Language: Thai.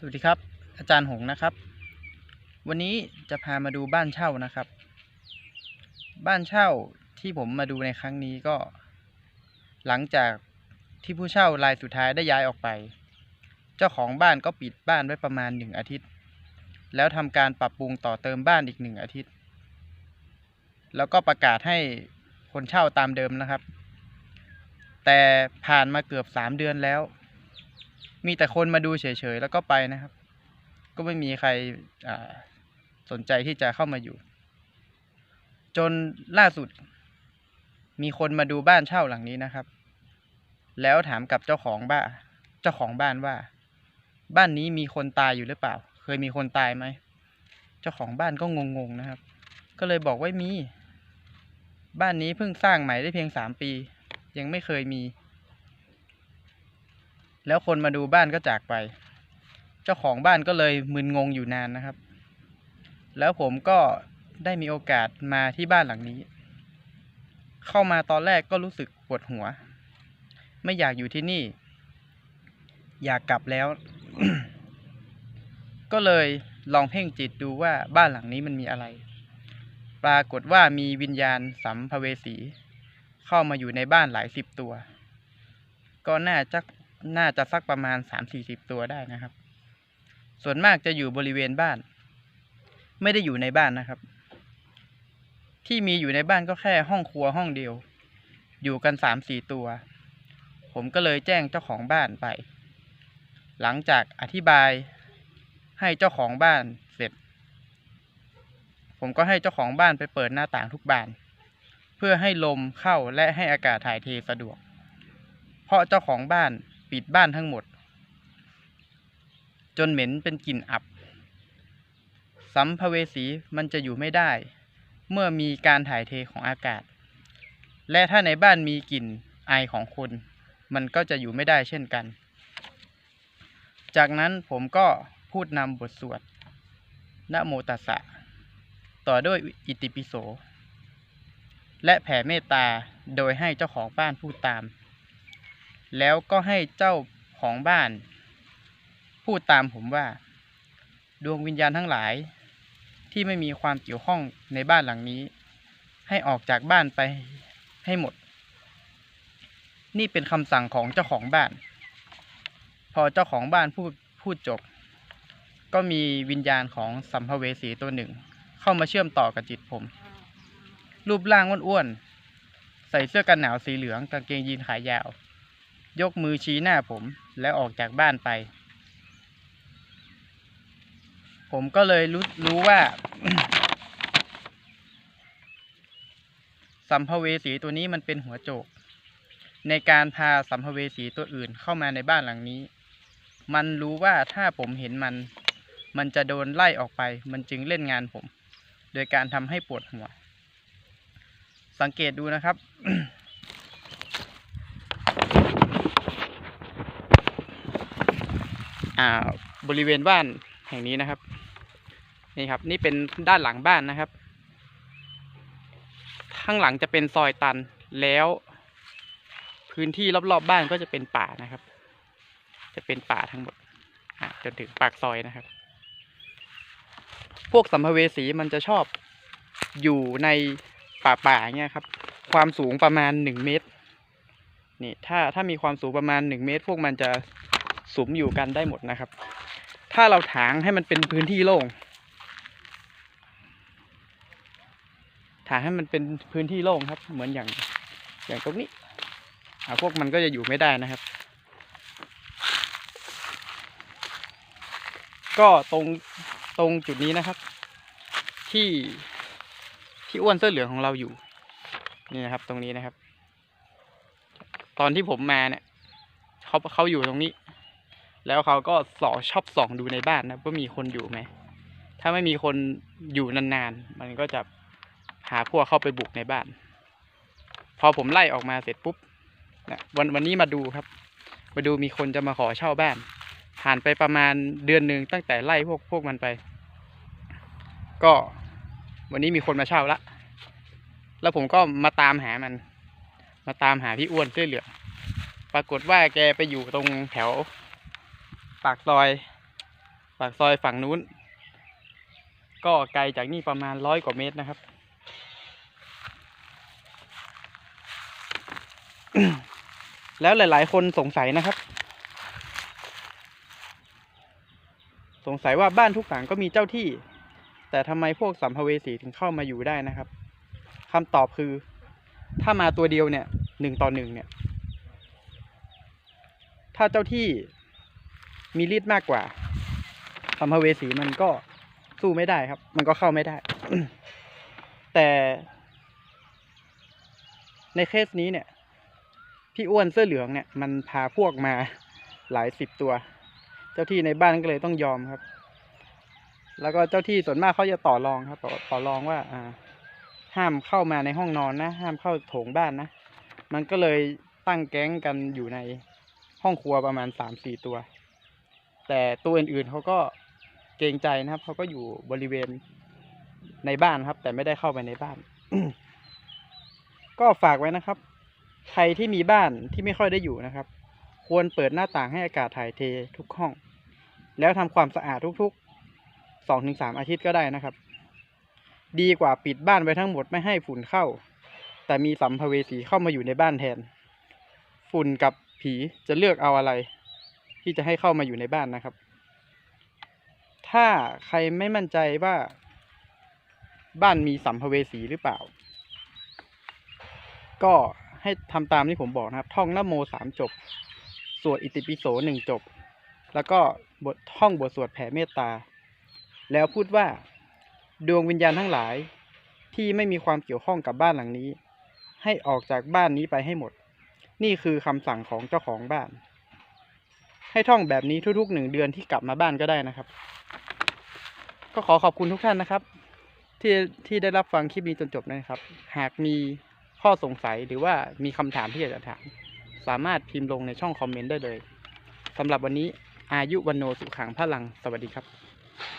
สวัสดีครับ อาจารย์หงนะครับ วันนี้จะพามาดูบ้านเช่านะครับ บ้านเช่าที่ผมมาดูในครั้งนี้ก็ หลังจากที่ผู้เช่ารายสุดท้ายได้ย้ายออกไป เจ้าของบ้านก็ปิดบ้านไว้ประมาณหนึ่งอาทิตย์ แล้วทำการปรับปรุงต่อเติมบ้านอีกหนึ่งอาทิตย์ แล้วก็ประกาศให้คนเช่าตามเดิมนะครับ แต่ผ่านมาเกือบสามเดือนแล้ว มีแต่คนมาดูเฉยๆแล้วก็ไปนะครับ ก็ไม่มีใครสนใจที่จะเข้ามาอยู่ จนล่าสุด มีคนมาดูบ้านเช่าหลังนี้นะครับ แล้วถามกับเจ้าของบ้านเจ้าของบ้านว่า บ้านนี้มีคนตายอยู่หรือเปล่า เคยมีคนตายไหมเจ้าของบ้านก็งงๆนะครับ ก็เลยบอกว่ามี บ้านนี้เพิ่งสร้างใหม่ได้เพียงสามปี ยังไม่เคยมี แล้วคนมาดูบ้านก็จากไป เจ้าของบ้านก็เลยมึนงงอยู่นานนะครับ แล้วผมก็ได้มีโอกาสมาที่บ้านหลังนี้ เข้ามาตอนแรกก็รู้สึกปวดหัว ไม่อยากอยู่ที่นี่ อยากกลับแล้ว ก็เลยลองเพ่งจิตดูว่าบ้านหลังนี้มันมีอะไร ปรากฏว่ามีวิญญาณสัมภเวสี เข้ามาอยู่ในบ้านหลายสิบตัว ก็น่าจะ น่าจะสักประมาณสามสี่สิบตัวได้นะครับ ส่วนมากจะอยู่บริเวณบ้าน ไม่ได้อยู่ในบ้านนะครับ ที่มีอยู่ในบ้านก็แค่ห้องครัวห้องเดียว อยู่กันสามสี่ตัว ผมก็เลยแจ้งเจ้าของบ้านไป หลังจากอธิบายให้เจ้าของบ้านเสร็จ ผมก็ให้เจ้าของบ้านไปเปิดหน้าต่างทุกบาน เพื่อให้ลมเข้าและให้อากาศถ่ายเทสะดวก เพราะเจ้าของบ้าน ปิดบ้านทั้งหมด จนเหม็นเป็นกลิ่นอับ สัมภเวสีมันจะอยู่ไม่ได้ เมื่อมีการถ่ายเทของอากาศ และถ้าในบ้านมีกลิ่นไอของคน มันก็จะอยู่ไม่ได้เช่นกัน จากนั้นผมก็พูดนำบทสวดนะโมตัสสะ ต่อด้วยอิติปิโส และแผ่เมตตาโดยให้เจ้าของบ้านพูดตาม แล้วก็ให้เจ้าของบ้าน พูดตามผมว่า ดวงวิญญาณทั้งหลาย ที่ไม่มีความเกี่ยวข้องในบ้านหลังนี้ ให้ออกจากบ้านไปให้หมด นี่เป็นคำสั่งของเจ้าของบ้าน พอเจ้าของบ้านพูดพูดจบ ก็มีวิญญาณของสัมภเวสีตัวหนึ่ง เข้ามาเชื่อมต่อกับจิตผม รูปร่างอ้วนๆใส่เสื้อกันหนาวสีเหลืองกางเกงยีนขายาว ยกมือชี้หน้าผมแล้วออกจากบ้านไป ผมก็เลยรู้รู้ว่า สัมภเวสีตัวนี้มันเป็นหัวโจก ในการพาสัมภเวสีตัวอื่นเข้ามาในบ้านหลังนี้ มันรู้ว่าถ้าผมเห็นมัน มันจะโดนไล่ออกไป มันจึงเล่นงานผม โดยการทำให้ปวดหัว สังเกตดูนะครับ อ่าบริเวณบ้านแห่งนี้นะครับ นี่ครับ นี่เป็นด้านหลังบ้านนะครับ ข้างหลังจะเป็นซอยตันแล้ว พื้นที่รอบๆบบ้านก็จะเป็นป่านะครับ จะเป็นป่าทั้งหมดจนถึงปากซอยนะครับ พวกสัมภเวสีมันจะชอบอยู่ในป่าป่าๆเงี้ยครับ ความสูงประมาณหนึ่งเมตรนี่ถ้าถ้ามีความสูงประมาณหนึ่งเมตร พวกมันจะ สุมอยู่กันได้หมดนะครับ ถ้าเราถางให้มันเป็นพื้นที่โล่ง ถางให้มันเป็นพื้นที่โล่งครับ เหมือนอย่างอย่างตรงนี้พวกมันก็จะอยู่ไม่ได้นะครับ ก็ตรงตรงจุดนี้นะครับ ที่ที่อ้วนเสื้อเหลืองของเราอยู่ นี่นะครับ ตรงนี้นะครับ ตอนที่ผมมาเนี่ยเขาเขาอยู่ตรงนี้ แล้วเขาก็สอชอบส่องดูในบ้านนะว่ามีคนอยู่ไหม ถ้าไม่มีคนอยู่นานๆ มันก็จะหาพวกเข้าไปบุกในบ้าน พอผมไล่ออกมาเสร็จปุ๊บนะวันวันนี้มาดูครับ มาดูมีคนจะมาขอเช่าบ้าน ผ่านไปประมาณเดือนหนึ่งตั้งแต่ไล่พวกพวกมันไป ก็วันนี้มีคนมาเช่าละ แล้วผมก็มาตามหามัน มาตามหาพี่อ้วนเสื้อเหลือง ปรากฏว่าแกไปอยู่ตรงแถว ปากซอย ปากซอยฝั่งนู้น ก็ไกลจากนี่ประมาณร้อยกว่าเมตรนะครับ แล้วหลาย ๆ คนสงสัยนะครับ สงสัยว่าบ้านทุกหลังก็มีเจ้าที่ แต่ทำไมพวกสัมภเวสีถึงเข้ามาอยู่ได้นะครับคำตอบคือ ถ้ามาตัวเดียวเนี่ยหนึ่งต่อหนึ่งเนี่ย ถ้าเจ้าที่ มีฤทธิ์มากกว่าสัมภเวสีมันก็สู้ไม่ได้ครับ มันก็เข้าไม่ได้ แต่ในเคสนี้เนี่ย พี่อ้วนเสื้อเหลืองเนี่ย มันพาพวกมาหลายสิบตัว เจ้าที่ในบ้านก็เลยต้องยอมครับ แล้วก็เจ้าที่ส่วนมากเขาจะต่อรองครับ ต่อต่อรองว่า อ่า ห้ามเข้ามาในห้องนอนนะห้ามเข้าโถงบ้านนะมันก็เลยตั้งแก๊งกันอยู่ในห้องครัวประมาณสามสี่ตัว แต่ตัวอื่นๆเขาก็เกรงใจนะครับเขาก็อยู่บริเวณในบ้านครับ แต่ไม่ได้เข้าไปในบ้าน ก็ฝากไว้นะครับ ใครที่มีบ้านที่ไม่ค่อยได้อยู่นะครับ ควรเปิดหน้าต่างให้อากาศถ่ายเททุกห้อง แล้วทำความสะอาดทุกๆสองถึงสามอาทิตย์ก็ได้นะครับ ดีกว่าปิดบ้านไว้ทั้งหมดไม่ให้ฝุ่นเข้า แต่มีสัมภเวสีเข้ามาอยู่ในบ้านแทน ฝุ่นกับผีจะเลือกเอาอะไร ที่จะให้เข้ามาอยู่ในบ้านนะครับ ถ้าใครไม่มั่นใจว่า บ้านมีสัมภเวสีหรือเปล่า ก็ให้ทำตามที่ผมบอกนะครับ ท่องนโมสามจบ สวดอิติปิโสหนึ่งจบ แล้วก็บทท่องบทสวดแผ่เมตตา แล้วพูดว่าดวงวิญญาณทั้งหลายที่ไม่มีความเกี่ยวข้องกับบ้านหลังนี้ ให้ออกจากบ้านนี้ไปให้หมด นี่คือคำสั่งของเจ้าของบ้าน ให้ท่องแบบนี้ทุกๆหนึ่งเดือนที่กลับมาบ้านก็ได้นะครับ ก็ขอขอบคุณทุกท่านนะครับ ที่ที่ได้รับฟังคลิปนี้จนจบนะครับ หากมีข้อสงสัยหรือว่ามีคำถามที่อยากจะถาม สามารถพิมพ์ลงในช่องคอมเมนต์ได้เลยสำหรับวันนี้อายุวันโนสุขังพลัง สวัสดีครับ